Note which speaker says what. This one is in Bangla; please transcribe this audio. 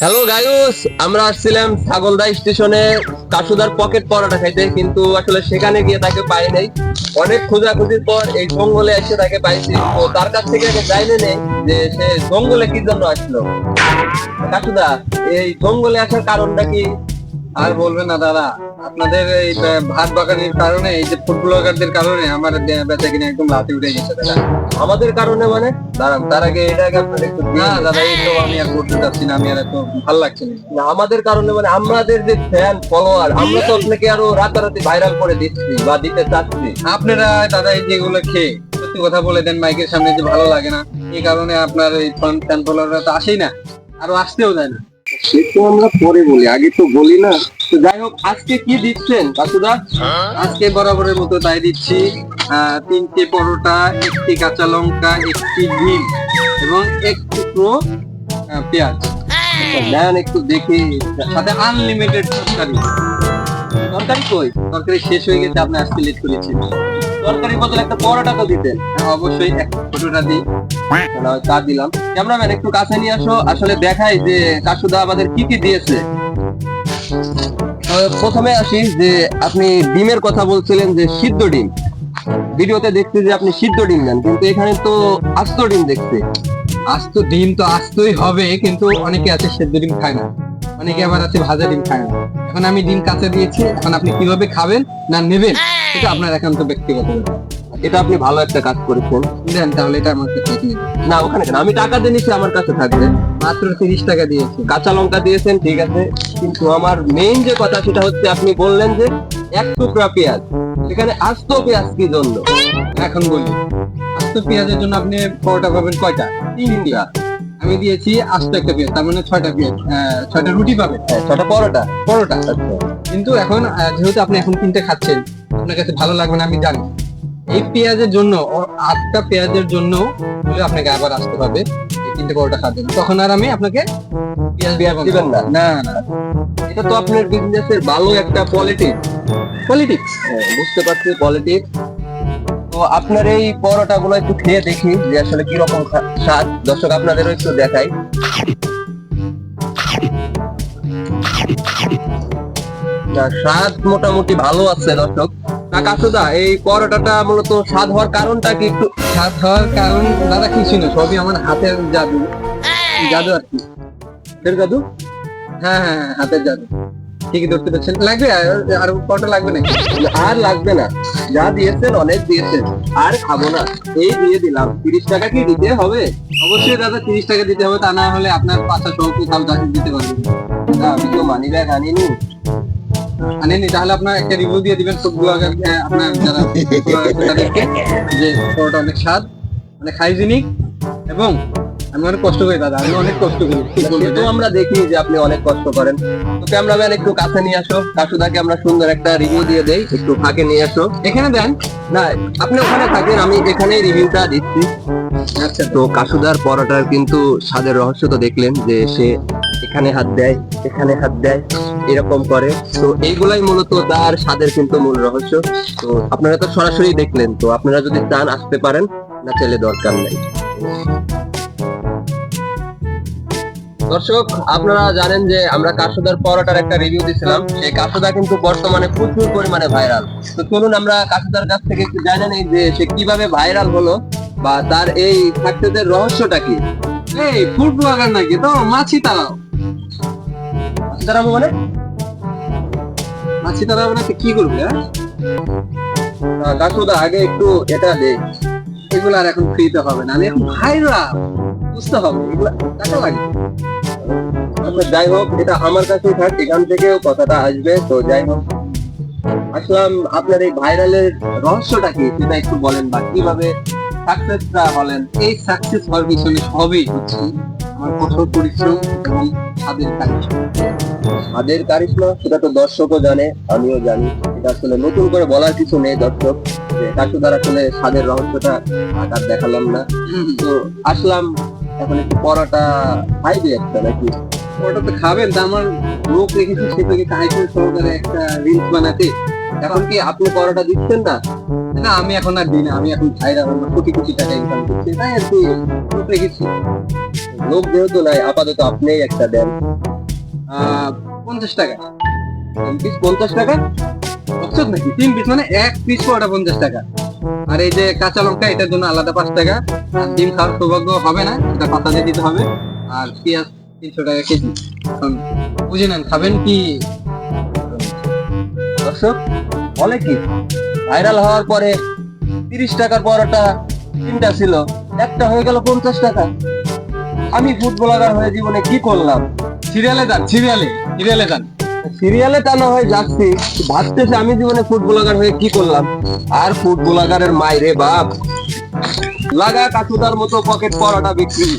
Speaker 1: হ্যালো গায়ুস আমরা আসছিলাম ছাগলদা স্টেশনে। কাসুদার পকেট পরোটা খাইতে, কিন্তু আসলে সেখানে গিয়ে তাকে পাই নাই। অনেক খোঁজাখুঁজির পর এই জঙ্গলে এসে তাকে পাইছি। তো তার কাছ থেকে আগে জাইনে নেই যে সে জঙ্গলে কি জন্য আসলো। কাসুদা এই জঙ্গলে আসার কারণটা কি?
Speaker 2: আর বলবে না, দাদা। আপনাদের এই ভাত বাগানের কারণে এই যে ফুড ব্লগারদের কারণে আমার বেচা কিনে একদম লাথি উঠে গেছে দাদা।
Speaker 1: আমাদের কারণে মানে? দাঁড়ান তার আগে এটা আগে আপনার একটু
Speaker 2: না দাদা এই তো আমি আর করতে চাচ্ছি না আমি আর এত ভালো লাগছে না।
Speaker 1: না, আমাদের কারণে মানে আমাদের যে ফ্যান ফলোয়ার আমরা তো আপনাকে আরও রাতারাতি ভাইরাল করে দিচ্ছি বা দিতে চাচ্ছি।
Speaker 2: আপনারা দাদা এই যেগুলো খেয়ে সত্যি কথা বলে দেন মাইকের সামনে যে ভালো লাগে না এই কারণে আপনার এই ফ্যান ফলোয়াররা তো আসেই না আরও আসতেও যায় না।
Speaker 1: সে তো আমরা পরে বলি আগে তো বলি না। তো যাই হোক আজকে কি দিচ্ছেন কাসুদা
Speaker 2: আজকে বরাবরের মতো তাই দিচ্ছি তিনটে পরোটা একটি কাঁচা লঙ্কা একটি ডিম এবং এক টুকরো পেঁয়াজ।
Speaker 1: দেন একটু দেখি
Speaker 2: সাথে আনলিমিটেড তরকারি।
Speaker 1: তরকারি কই?
Speaker 2: তরকারি শেষ হয়ে গেছে আপনি আজকে লেট করেছেন
Speaker 1: তরকারি বদলে একটা পরোটা তো দিতেন।
Speaker 2: হ্যাঁ, অবশ্যই এক ছোটটা দিই।
Speaker 1: দিলাম। ক্যামেরাম্যান, একটু কাছে নিয়ে আসো। আসলে দেখাই যে কাসুদা আমাদের কি কি দিয়েছে। প্রথমে আসি যে আপনি ডিমের কথা বলছিলেন যে সিদ্ধ ডিম। ভিডিওতে যে আপনি সিদ্ধ ডিম কিন্তু এখানে তো আস্ত ডিম দেখছি।
Speaker 2: আস্ত ডিম তো আস্তই হবে, কিন্তু অনেকে আছে সেদ্ধ ডিম খায় না। অনেকে আবার আছে ভাজা ডিম খায় না। এখন আমি ডিম কাঁচা দিয়েছি, এখন আপনি কীভাবে খাবেন না নেবেন এটা আপনার একান্ত ব্যক্তিগত। ব্যাপার।
Speaker 1: এটা আপনি ভালো একটা কাজ করেছেন।
Speaker 2: দেন তাহলে এটা আমার কাছে দিয়ে
Speaker 1: না ওখানে কেন? আমি টাকা দিয়ে নিচ্ছি আমার কাছে থাকবে।
Speaker 2: মাত্র তিরিশ টাকা দিয়েছি।
Speaker 1: কাঁচা লঙ্কা দিয়েছেন ঠিক আছে। কিন্তু আমার মেইন যে কথা সেটা হচ্ছে আপনি বললেন যে এক টুকরা পেঁয়াজ। সেখানে আস্ত পেঁয়াজ কি জন্য?
Speaker 2: এখন বলি। আস্ত পেঁয়াজের জন্য আপনি পরোটা পাবেন কয়টা?
Speaker 1: তিনটা।
Speaker 2: আমি দিয়েছি আস্ত একটা পেঁয়াজ তার মানে ছয়টা পেঁয়াজ। ছয়টা রুটি পাবেন।
Speaker 1: হ্যাঁ, ছটা পরোটা।
Speaker 2: পরোটা।
Speaker 1: আচ্ছা।
Speaker 2: কিন্তু এখন যেহেতু আপনি এখন তিনটে খাচ্ছেন আপনার কাছে ভালো লাগবে না আমি জানি। এই পেঁয়াজের জন্য আটটা পেঁয়াজের জন্য হলে আপনাকে আবার আসতে হবে। তিনটে পরোটা খাওয়ার জন্য। তখন আর আমি আপনাকে পেঁয়াজ
Speaker 1: পেঁয়াজ দিবেন না?
Speaker 2: না না
Speaker 1: এটা তো আপনার বিজনেসের ভালো একটা পলিটিক্স
Speaker 2: পলিটিক্স
Speaker 1: বুঝতে পারছি পলিটিক্স তো আপনার এই পরোটা গুলো একটু খেয়ে দেখি যে আসলে কি রকম খা- স্বাদ। দর্শক আপনাদেরও একটু দেখাই। স্বাদ মোটামুটি ভালো আছে দর্শক। না এই পরোটাটা মূলত স্বাদ হওয়ার কারণটা কি একটু?
Speaker 2: স্বাদ হওয়ার কারণ দাদা কিছু না সবই আমার হাতের জাদু। জাদু আর কি।
Speaker 1: দাদু
Speaker 2: হ্যাঁ হ্যাঁ হ্যাঁ, হাতের জাদু। ঠিকই ধরতে পারছেন। লাগবে? আর- পরোটা লাগবে না
Speaker 1: আর লাগবে না। যা দিয়েছেন অনেক দিয়েছেন। আর খাব না। এই দিয়ে দিলাম। তিরিশ টাকা কি দিতে হবে?
Speaker 2: অবশ্যই দাদা তিরিশ টাকা দিতে হবে। তা না হলে আপনার পাঁচটা সহ কোথাও দিতে পারবেন
Speaker 1: না। আমি তো মানি ব্যাগ আনিনি।
Speaker 2: আনেনি, তাহলে আপনার একটা রিভিউ দিয়ে দিবেন ব্লগার আপনার যারা যে পরোটা অনেক স্বাদ হাইজিনিক এবং আমি অনেক কষ্ট করি দাদা, আমি অনেক কষ্ট করি।
Speaker 1: সেটাও আমরা দেখি যে আপনি অনেক কষ্ট করেন। তো একটু কাছে নিয়ে আসো কাসুদাকে আমরা সুন্দর একটা রিভিউ দিয়ে দেই, একটু ফাঁকে নিয়ে আসো।
Speaker 2: এখানে দেন,
Speaker 1: না, আপনি ওখানে থাকেন, আমি এখানেই রিভিউটা দিচ্ছি।
Speaker 2: আচ্ছা
Speaker 1: তো কাসুদার পরোটার কিন্তু স্বাদের রহস্য তো দেখলেন, যে সে এখানে হাত দেয়, এখানে হাত দেয়। এরকম করে। তো এইগুলাই মূলত তার স্বাদের কিন্তু মূল রহস্য। তো আপনারা তো সরাসরি দেখলেন, তো আপনারা যদি চান আসতে পারেন, না চাইলে দরকার নাই। দর্শক, আপনারা জানেন যে আমরা কাসুদার পরোটার একটা রিভিউ দিছিলাম। সেই কাসুদা কিন্তু বর্তমানে প্রচুর পরিমাণে ভাইরাল তো চলুন আমরা কাসুদার কাছ থেকে একটু জানে নেই যে সে কীভাবে ভাইরাল হলো বা তার এই সাকসেসের রহস্যটা কি।
Speaker 2: এই ফুড ব্লগার নাকি তো, মাছি তারাও
Speaker 1: দাঁড়াবো মানে
Speaker 2: মাছি তারাও না তো কি করবে হ্যাঁ?
Speaker 1: আহ, আগে একটু এটা দে।
Speaker 2: এগুলো আর এখন ফ্রিতে হবে না। এখন ভাইরাল বুঝতে হবে। এগুলো টাকা লাগে।
Speaker 1: আচ্ছা যাই হোক এটা আমার কাছেই থাক। এখান থেকেও কথাটা আসবে। তো যাই হোক। আসলাম আপনার এই ভাইরালের রহস্যটা কি? সেটা একটু বলেন বা কীভাবে সাকসেসটা হলেন
Speaker 2: এই সাকসেস হওয়ার পিছনে সবই হচ্ছে। আমার কঠোর পরিশ্রম এবং
Speaker 1: সেটা তো দর্শকও জানে, আমিও জানি। এটা আসলে নতুন করে বলার কিছু নেই দর্শক। আসলে স্বাদের রহস্যটা আকার দেখালাম না। তো আসলাম, এখন একটু পরোটা খাইবে একটা নাকি?
Speaker 2: ওটা তো খাবেন, তা আমার লোক রেখেছি সহকারে একটা রিলস বানাতে।
Speaker 1: এখন কি আপনি পরোটা দিচ্ছেন না?
Speaker 2: না, আমি এখন আর দিই না, আমি এখন ভাইরাল কোটি কোটি টাকা ইনকাম করছি, তাই আর কি রেখেছি
Speaker 1: লোক যেহেতু নাই, আপাতত আপনিই একটা দেন।
Speaker 2: পঞ্চাশ টাকা।
Speaker 1: পিস পঞ্চাশ টাকা?
Speaker 2: বুঝছ নাকি? তিন পিস মানে এক পিস পরোটা পঞ্চাশ টাকা। আর এই যে কাঁচা লঙ্কা, এটার জন্য আলাদা পাঁচ টাকা। আর ডিম খাওয়ার সৌভাগ্য হবে না, সেটা পাতা দিয়ে দিতে হবে। আর পেঁয়াজ তিনশো টাকা কেজি। বুঝে নেন, খাবেন কি?
Speaker 1: দর্শক, বলে কি? ভাইরাল হওয়ার পরে তিরিশ টাকার পরোটা তিনটা ছিল। একটা হয়ে গেল পঞ্চাশ টাকা। আমি ফুটবলার হয়ে জীবনে কি করলাম?
Speaker 2: সিরিয়ালে যান, সিরিয়ালে সিরিয়ালে যান।
Speaker 1: সিরিয়ালে তা না হয় যাচ্ছি। ভাবতেছে আমি জীবনে ফুটবলার হয়ে কি করলাম? আর ফুটবলারের মাইরে বাপ। লাগা কাকুদার মতো পকেট পরোটা বিক্রি।